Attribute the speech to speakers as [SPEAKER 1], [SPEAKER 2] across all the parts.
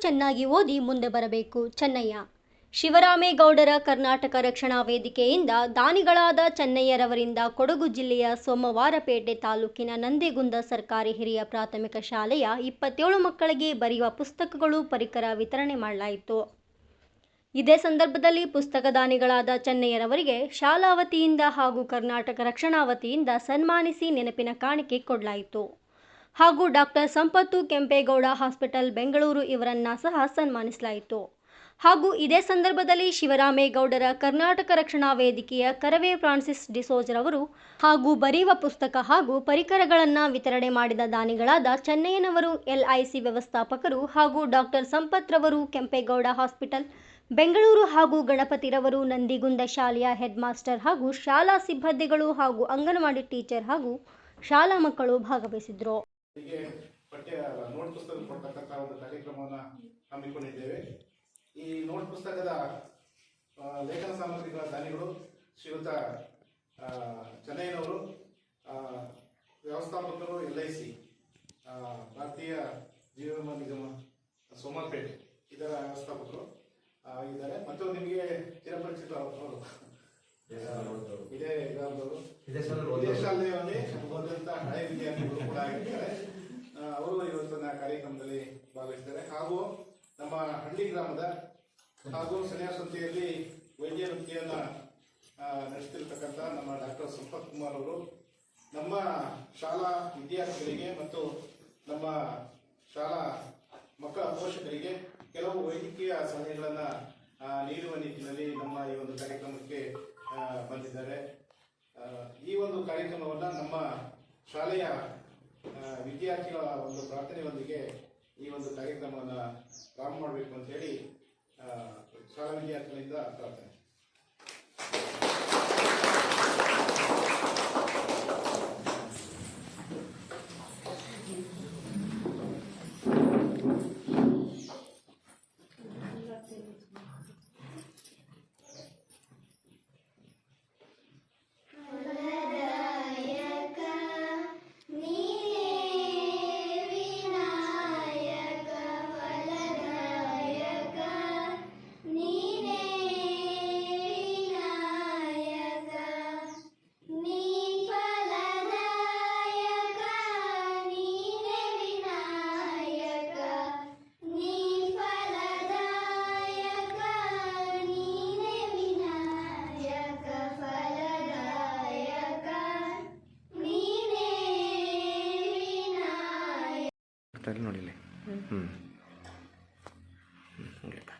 [SPEAKER 1] ಚೆನ್ನಾಗಿ ಓದಿ ಮುಂದೆ ಬರಬೇಕು. ಚೆನ್ನಯ್ಯ. ಶಿವರಾಮೇಗೌಡರ ಕರ್ನಾಟಕ ರಕ್ಷಣಾ ವೇದಿಕೆಯಿಂದ ದಾನಿಗಳಾದ ಚೆನ್ನಯ್ಯರವರಿಂದ ಕೊಡಗು ಜಿಲ್ಲೆಯ ಸೋಮವಾರಪೇಟೆ ತಾಲೂಕಿನ ನಂದಿಗುಂದ ಸರ್ಕಾರಿ ಹಿರಿಯ ಪ್ರಾಥಮಿಕ ಶಾಲೆಯ ಇಪ್ಪತ್ತೇಳು ಮಕ್ಕಳಿಗೆ ಬರೆಯುವ ಪುಸ್ತಕಗಳು ಪರಿಕರ ವಿತರಣೆ ಮಾಡಲಾಯಿತು. ಇದೇ ಸಂದರ್ಭದಲ್ಲಿ ಪುಸ್ತಕ ದಾನಿಗಳಾದ ಚೆನ್ನಯ್ಯರವರಿಗೆ ಶಾಲಾ ವತಿಯಿಂದ ಹಾಗೂ ಕರ್ನಾಟಕ ರಕ್ಷಣಾ ವತಿಯಿಂದ ಸನ್ಮಾನಿಸಿ ನೆನಪಿನ ಕಾಣಿಕೆ ಕೊಡಲಾಯಿತು. ಹಾಗೂ ಡಾಕ್ಟರ್ ಸಂಪತ್ತು ಕೆಂಪೇಗೌಡ ಹಾಸ್ಪಿಟಲ್ ಬೆಂಗಳೂರು ಇವರನ್ನ ಸಹ ಸನ್ಮಾನಿಸಲಾಯಿತು. ಹಾಗೂ ಇದೇ ಸಂದರ್ಭದಲ್ಲಿ ಶಿವರಾಮೇಗೌಡರ ಕರ್ನಾಟಕ ರಕ್ಷಣಾ ವೇದಿಕೆಯ ಕರವೇ ಫ್ರಾನ್ಸಿಸ್ ಡಿಸೋಜರವರು ಹಾಗೂ ಬರೆಯುವ ಪುಸ್ತಕ ಹಾಗೂ ಪರಿಕರಗಳನ್ನು ವಿತರಣೆ ಮಾಡಿದ ದಾನಿಗಳಾದ ಚೆನ್ನಯ್ಯನವರು ಎಲ್ಐಸಿ ವ್ಯವಸ್ಥಾಪಕರು ಹಾಗೂ ಡಾಕ್ಟರ್ ಸಂಪತ್ರವರು ಕೆಂಪೇಗೌಡ ಹಾಸ್ಪಿಟಲ್, ಬೆಂಗಳೂರು ಹಾಗೂ ಗಣಪತಿರವರು ನಂದಿಗುಂದ ಶಾಲೆಯ ಹೆಡ್ ಮಾಸ್ಟರ್ ಹಾಗೂ ಶಾಲಾ ಸಿಬ್ಬಂದಿಗಳು ಹಾಗೂ ಅಂಗನವಾಡಿ ಟೀಚರ್ ಹಾಗೂ ಶಾಲಾ ಮಕ್ಕಳು ಭಾಗವಹಿಸಿದ್ರು.
[SPEAKER 2] ಹೀಗೆ ಪಠ್ಯ ನೋಟ್ ಪುಸ್ತಕ ಕೊಡ್ತಕ್ಕಂಥ ಒಂದು ಕಾರ್ಯಕ್ರಮವನ್ನು ಹಮ್ಮಿಕೊಂಡಿದ್ದೇವೆ. ಈ ನೋಟ್ ಪುಸ್ತಕದ ಲೇಖನ ಸಾಮಗ್ರಿಗಳ ದಾನಿಗಳು ಶ್ರೀಯುತ ಚೆನ್ನೈನವರು ವ್ಯವಸ್ಥಾಪಕರು ಎಲ್ ಐ ಸಿ ಭಾರತೀಯ ಜೀವ ವಿಮಾ ನಿಗಮ ಸೋಮಲ್ಪೇಟೆ ಇದರ ವ್ಯವಸ್ಥಾಪಕರು ಇದ್ದಾರೆ. ಮತ್ತು ನಿಮಗೆ ಚಿರಪರಿಚಿತ ಅವರು. ಇದೇ ಇದೇ ಶಾಲೆಯಲ್ಲಿ ಓದಂತ ಹಳೆ ವಿದ್ಯಾರ್ಥಿಗಳು ಕೂಡ ಆಗಿದ್ದಾರೆ ಅವರು ಇವತ್ತಿನ ಕಾರ್ಯಕ್ರಮದಲ್ಲಿ ಭಾಗವಹಿಸಿದ್ದಾರೆ ಹಾಗೂ ನಮ್ಮ ಹಳ್ಳಿ ಗ್ರಾಮದ ಹಾಗೂ ಸನ್ಯಾಸಂತೆಯಲ್ಲಿ ವೈದ್ಯ ವೃತ್ತಿಯನ್ನ ನಡೆಸ್ತಿರ್ತಕ್ಕಂಥ ನಮ್ಮ ಡಾಕ್ಟರ್ ಸಂಪತ್ ಕುಮಾರ್ ಅವರು. ನಮ್ಮ ಶಾಲಾ ವಿದ್ಯಾರ್ಥಿಗಳಿಗೆ ಮತ್ತು ನಮ್ಮ ಶಾಲಾ ಮಕ್ಕಳ ಪೋಷಕರಿಗೆ ಕೆಲವು ವೈದ್ಯಕೀಯ ಸಲಹೆಗಳನ್ನು ನೀಡುವ ನಿಟ್ಟಿನಲ್ಲಿ ನಮ್ಮ ಈ ಒಂದು ಕಾರ್ಯಕ್ರಮಕ್ಕೆ ಬಂದಿದ್ದಾರೆ. ಈ ಒಂದು ಕಾರ್ಯಕ್ರಮವನ್ನ ನಮ್ಮ ಶಾಲೆಯ ವಿದ್ಯಾರ್ಥಿಗಳ ಒಂದು ಪ್ರಾರ್ಥನೆಯೊಂದಿಗೆ ಈ ಒಂದು ಕಾರ್ಯಕ್ರಮವನ್ನ ಪ್ರಾರಂಭ ಮಾಡಬೇಕು ಅಂತ ಹೇಳಿ ಆ, ಶಾಲಾ ವಿದ್ಯಾರ್ಥಿಗಳಿಂದ ಪ್ರಾರ್ಥನೆ.
[SPEAKER 3] എടുത്താലും ഉള്ളില്ലേ ഉള്ളിട്ടാ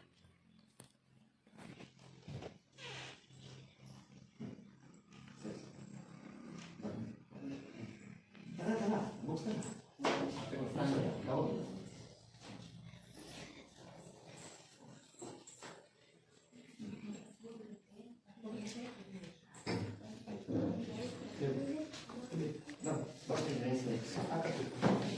[SPEAKER 3] Thank
[SPEAKER 4] you.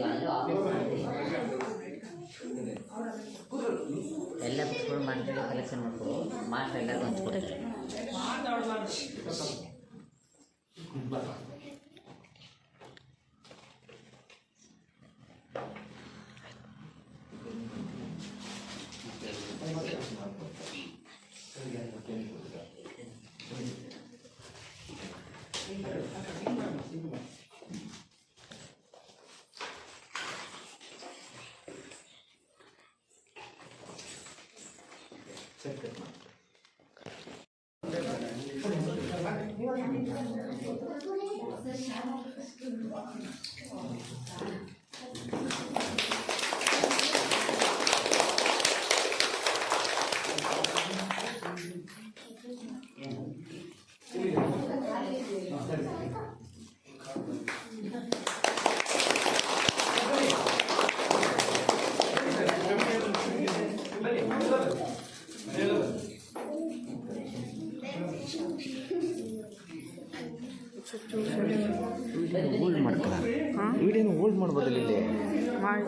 [SPEAKER 4] వాళ్ళు ఆఫీస్ ఎల్లప్పుడు
[SPEAKER 5] మంత్రి ఎలక్షన్ ఉన్నప్పుడు మాట్లాడారు ఉంచుకోవచ్చు Thank you. చెప్పండి ಹೋಲ್ಡ್ ಮಾಡ್ತಾರೆ. ವೀಡಿಯೋನ ಹೋಲ್ಡ್ ಮಾಡ್ಬೋದಲ್ಲ ಇಲ್ಲಿ?
[SPEAKER 6] ಮಾಡಿ